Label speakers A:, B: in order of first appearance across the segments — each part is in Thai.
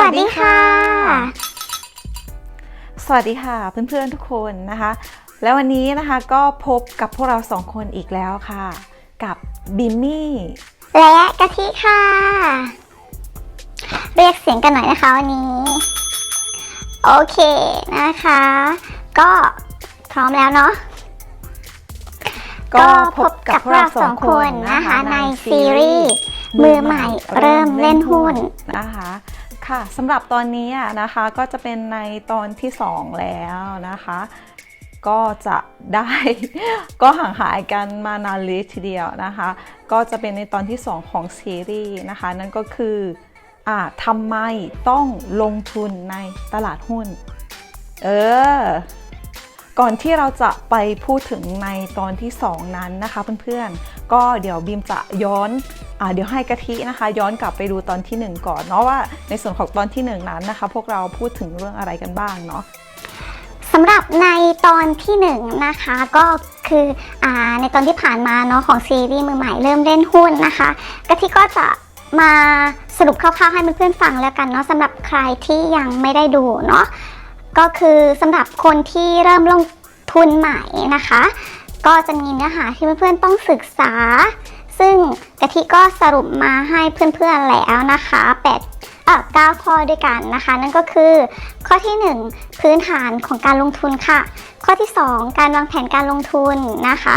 A: วัสดีค่ะ
B: สวัสดีค่ะเพื่อนๆทุกคนนะคะ แล้ววันนี้นะคะก็พบกับพวกเราสองคนอีกแล้วค่ะ กับบิมมี่
A: และกะทิค่ะ เรียกเสียงกันหน่อยนะคะวันนี้ โอเคนะคะ ก็พร้อมแล้วเนาะก็พบกับพวกเราสองคนนะคะในซีรีส์มือใหม่เริ่มเล่นหุ้น
B: นะคะ ค่ะสำหรับตอนนี้นะคะก็จะเป็นในตอนที่ 2 แล้วนะคะ ก็จะได้ ก็ห่างหายกันมานานเลยทีเดียวนะคะ ก็จะเป็นในตอนที่ 2 ของซีรีส์นะคะ นั่นก็คืออทำไมต้องลงทุนในตลาดหุ้น เออ ก่อนที่เราจะไปพูดถึงในตอนที่ 2 นั้นนะคะเพื่อนๆ ก็เดี๋ยวบีมจะย้อนอเดี๋ยวให้กะทินะคะ ย้อนกลับไปดูตอนที่ 1 ก่อนเนาะว่าในส่วนของตอนที่ 1 นั้นนะคะ พวกเราพูดถึงเรื่องอะไรกันบ้างเนาะ
A: สำหรับในตอนที่หนึ่งนะคะก็คืออในตอนที่ผ่านมาเนาะของซีรีส์มือใหม่เริ่มเล่นหุ้นนะคะกะทิก็จะมาสรุปคร่าวๆให้เพื่อนๆฟังแล้วกันเนาะสำหรับใครที่ยังไม่ได้ดูเนาะ ก็คือสำหรับคนที่เริ่มลงทุนใหม่นะคะ ก็จะมีเนื้อหาที่เพื่อนๆต้องศึกษา ซึ่งกะทิก็สรุปมาให้เพื่อนๆแล้วนะคะ 8 9 ข้อด้วยกันนะคะ นั่นก็คือ ข้อที่ 1 พื้นฐานของการลงทุนค่ะ ข้อที่ 2 การวางแผนการลงทุนนะคะ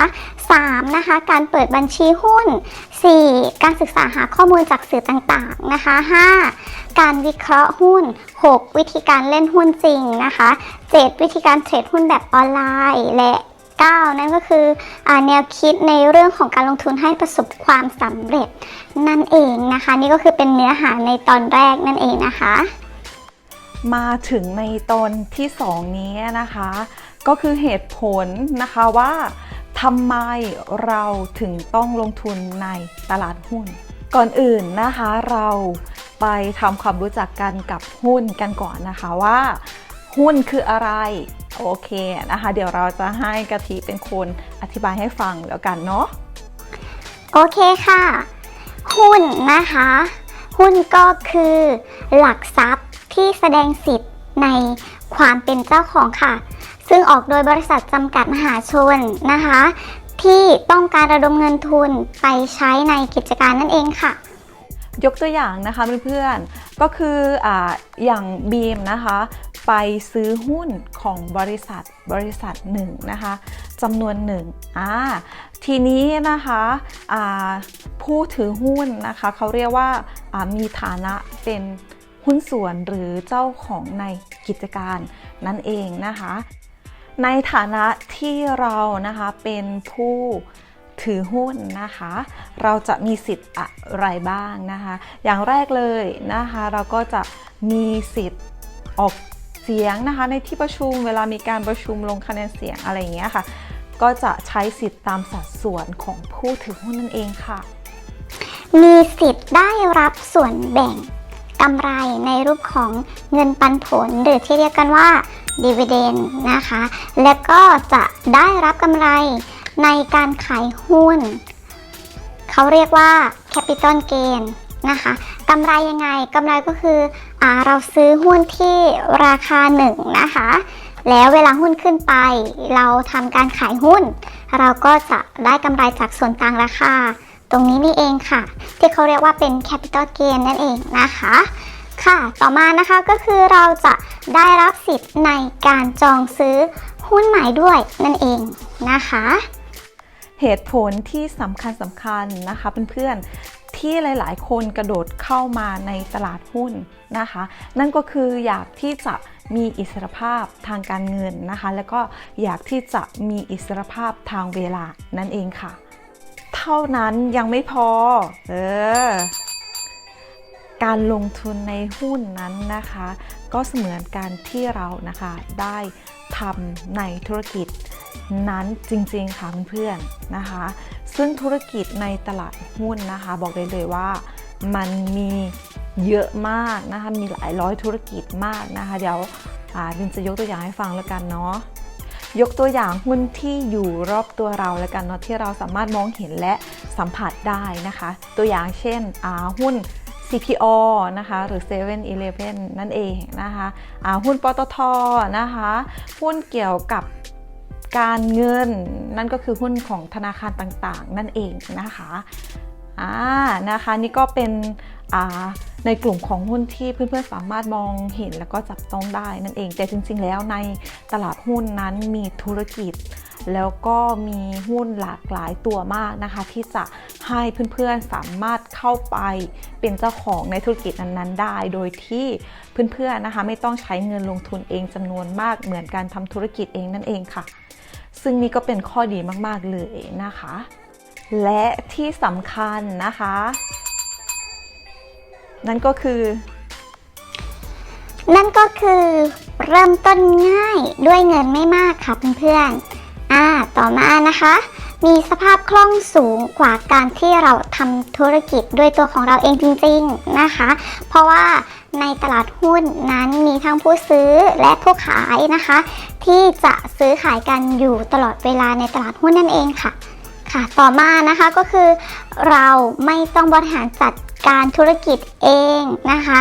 A: 3. นะคะการเปิดบัญชีหุ้น 4. การศึกษาหาข้อมูลจากสื่อต่างๆนะคะ 5. การวิเคราะห์หุ้น 6. วิธีการเล่นหุ้นจริงนะคะ 7. วิธีการเทรดหุ้นแบบออนไลน์ และ 9 นั่นก็คืออแนวคิดในเรื่องของการลงทุนให้ประสบความสำเร็จนั่นเองนะคะ นี่ก็คือเป็นเนื้อหาในตอนแรกนั่นเองนะคะ
B: มาถึงในตอนที่ 2 นี้นะคะ ก็คือเหตุผลนะคะว่าทำไมเราถึงต้องลงทุนในตลาดหุ้น ก่อนอื่นนะคะเราไปทำความรู้จักกันกับหุ้นกันก่อนนะคะว่า หุ้นคืออะไร โอเคนะคะ เดี๋ยวเราจะให้กะทิเป็นคนอธิบายให้ฟังแล้วกันเนาะ
A: โอเคค่ะ หุ้นนะคะ หุ้นก็คือหลักทรัพย์ที่แสดงสิทธิ์ในความเป็นเจ้าของค่ะ ซึ่งออกโดยบริษัทจำกัดมหาชนนะคะ ที่ต้องการระดมเงินทุนไปใช้ในกิจการนั่นเองค่ะ
B: ยกตัวอย่างนะคะเพื่อนๆก็คืออ่าอย่างบีมนะคะ ไปซื้อหุ้นของบริษัทบริษัทหนึ่งนะคะจำนวนหนึ่งอ่าทีนี้นะคะผู้ถือหุ้นนะคะเขาเรียกว่ามีฐานะเป็นหุ้นส่วนหรือเจ้าของในกิจการนั่นเองนะคะ ในฐานะที่เรานะคะเป็นผู้ถือหุ้นนะคะ เราจะมีสิทธิ์อะไรบ้างนะคะ อย่างแรกเลยนะคะ เราก็จะมีสิทธิ์ออก สียงนะคะ ในที่ประชุมเวลามีการประชุมลงคะแนนเสียงอะไรอย่างเงี้ยค่ะ ก็จะใช้สิทธิ์ตามสัดส่วนของผู้ถือหุ้นนั่นเองค่ะ
A: มีสิทธิ์ได้รับส่วนแบ่งกำไรในรูปของเงินปันผล หรือที่เรียกกันว่า dividend นะคะ และก็จะได้รับกำไรในการขายหุ้น เขาเรียกว่า capital gain นะคะกำไรยังไงกำไรก็คืออเราซื้อหุ้นที่ราคาหนึ่งนะคะ แล้วเวลาหุ้นขึ้นไป เราทำการขายหุ้น เราก็จะได้กำไรจากส่วนต่างราคา ตรงนี้นี่เองค่ะ ที่เขาเรียกว่าเป็น capital gain นั่นเองนะคะค่ะ ต่อมานะคะก็คือเราจะได้รับสิทธิ์ในการจองซื้อหุ้นใหม่ด้วยนั่นเองนะคะ
B: เหตุผลที่สำคัญสำคัญนะคะเพื่อนๆ ที่หลาย ๆ คนกระโดดเข้ามาในตลาดหุ้นนะคะ นั่นก็คืออยากที่จะมีอิสรภาพทางการเงินนะคะ แล้วก็อยากที่จะมีอิสรภาพทางเวลานั่นเองค่ะ เท่านั้นยังไม่พอ เออการลงทุนในหุ้นนั้นนะคะ ก็เสมือนการที่เรานะคะได้ทำในธุรกิจ นั้นจริงๆค่ะเพื่อนๆนะคะ ซึ่งธุรกิจในตลาดหุ้นนะคะ บอกได้เลยว่ามันมีเยอะมากนะคะมีหลายร้อยธุรกิจมากนะคะ เดี๋ยวอ่าบินจะยกตัวอย่างให้ฟังแล้วกันเนาะยกตัวอย่างหุ้นที่อยู่รอบตัวเราแล้วกันเนาะที่เราสามารถมองเห็นและสัมผัสได้นะคะ ตัวอย่างเช่นหุ้น CPO นะคะหรือ7 e เ e ่ e อนั่นเองนะคะหุ้นปตทนะคะหุ้นเกี่ยวกับ การเงิน นั่นก็คือหุ้นของธนาคารต่างๆ นั่นเองนะคะอ่านะคะนี่ก็เป็นในกลุ่มของหุ้นที่เพื่อนๆสามารถมองเห็นแล้วก็จับต้องได้นั่นเอง แต่จริง ๆ แล้วในตลาดหุ้นนั้นมีธุรกิจ แล้วก็มีหุ้นหลากหลายตัวมากนะคะ ที่จะให้เพื่อนๆสามารถเข้าไปเป็นเจ้าของในธุรกิจนั้นๆได้ โดยที่เพื่อนๆนะคะไม่ต้องใช้เงินลงทุนเองจำนวนมากเหมือนการทำธุรกิจเองนั่นเองค่ะ ซึ่งนี่ก็เป็นข้อดีมากๆเลยนะคะ และที่สำคัญนะคะ นั่นก็คือ
A: นั่นก็คือเริ่มต้นง่ายด้วยเงินไม่มากค่ะเพื่อนๆอ่าต่อมานะคะ มีสภาพคล่องสูงกว่าการที่เราทำธุรกิจด้วยตัวของเราเองจริง ๆนะคะ เพราะว่า ในตลาดหุ้นนั้นมีทั้งผู้ซื้อและผู้ขายนะคะ ที่จะซื้อขายกันอยู่ตลอดเวลาในตลาดหุ้นนั่นเองค่ะค่ะ ต่อมานะคะก็คือเราไม่ต้องบริหารจัดการธุรกิจเองนะคะ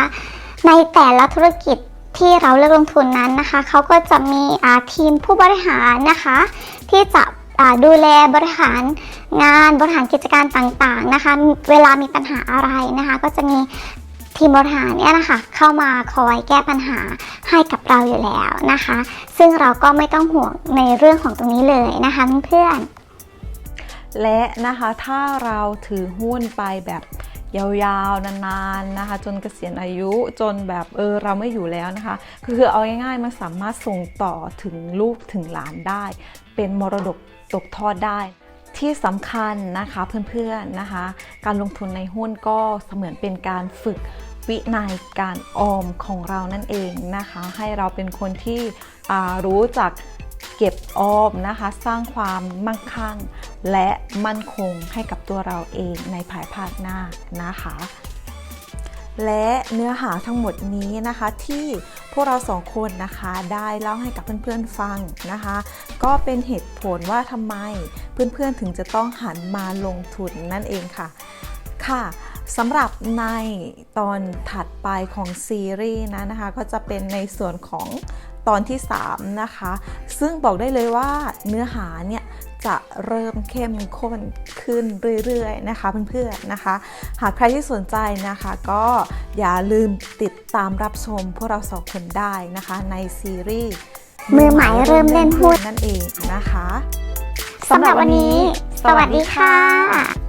A: ในแต่ละธุรกิจที่เราเลือกลงทุนนั้นนะคะเขาก็จะมีทีมผู้บริหารนะคะ ที่จะดูแลบริหารงานบริหารกิจการต่างๆนะคะ เวลามีปัญหาอะไรนะคะ ก็จะมี ทีมบริหารเนี่ยนะคะเข้ามาคอยแก้ปัญหาให้กับเราอยู่แล้วนะคะ ซึ่งเราก็ไม่ต้องห่วงในเรื่องของตรงนี้เลยนะคะเพื่อน
B: และนะคะถ้าเราถือหุ้นไปแบบยาวๆ นานๆนะคะ จนเกษียณอายุจนแบบเออเราไม่อยู่แล้วนะคะคือเอาง่ายๆมันสามารถส่งต่อถึงลูกถึงหลานได้ เป็นมรดกตกทอดได้ที่สำคัญนะคะเพื่อนๆนะคะ การลงทุนในหุ้นก็เสมือนเป็นการฝึก วินัยการออมของเรานั่นเองนะคะ ให้เราเป็นคนที่รู้จักเก็บออมนะคะ สร้างความมั่งคั่ง และมั่นคงให้กับตัวเราเองในภายภาคหน้านะคะและเนื้อหาทั้งหมดนี้นะคะที่พวกเราสองคนนะคะได้เล่าให้กับเพื่อนๆฟังนะคะ ก็เป็นเหตุผลว่าทำไมเพื่อนๆถึงจะต้องหันมาลงทุนนั่นเองค่ะ ค่ะ สำหรับในตอนถัดไปของซีรีส์นะนะคะ ก็จะเป็นในส่วนของตอนที่ 3 นะคะ ซึ่งบอกได้เลยว่าเนื้อหาเนี่ยจะเริ่มเข้มข้นขึ้นเรื่อยๆนะคะเพื่อนๆนะคะ หากใครที่สนใจนะคะก็อย่าลืมติดตามรับชมพวกเราสองคนได้นะคะในซีรีส์
A: มือใหม่เริ่มเล่นหุ้น
B: นั่นเองนะคะ
A: สำหรับวันนี้ สวัสดีค่ะ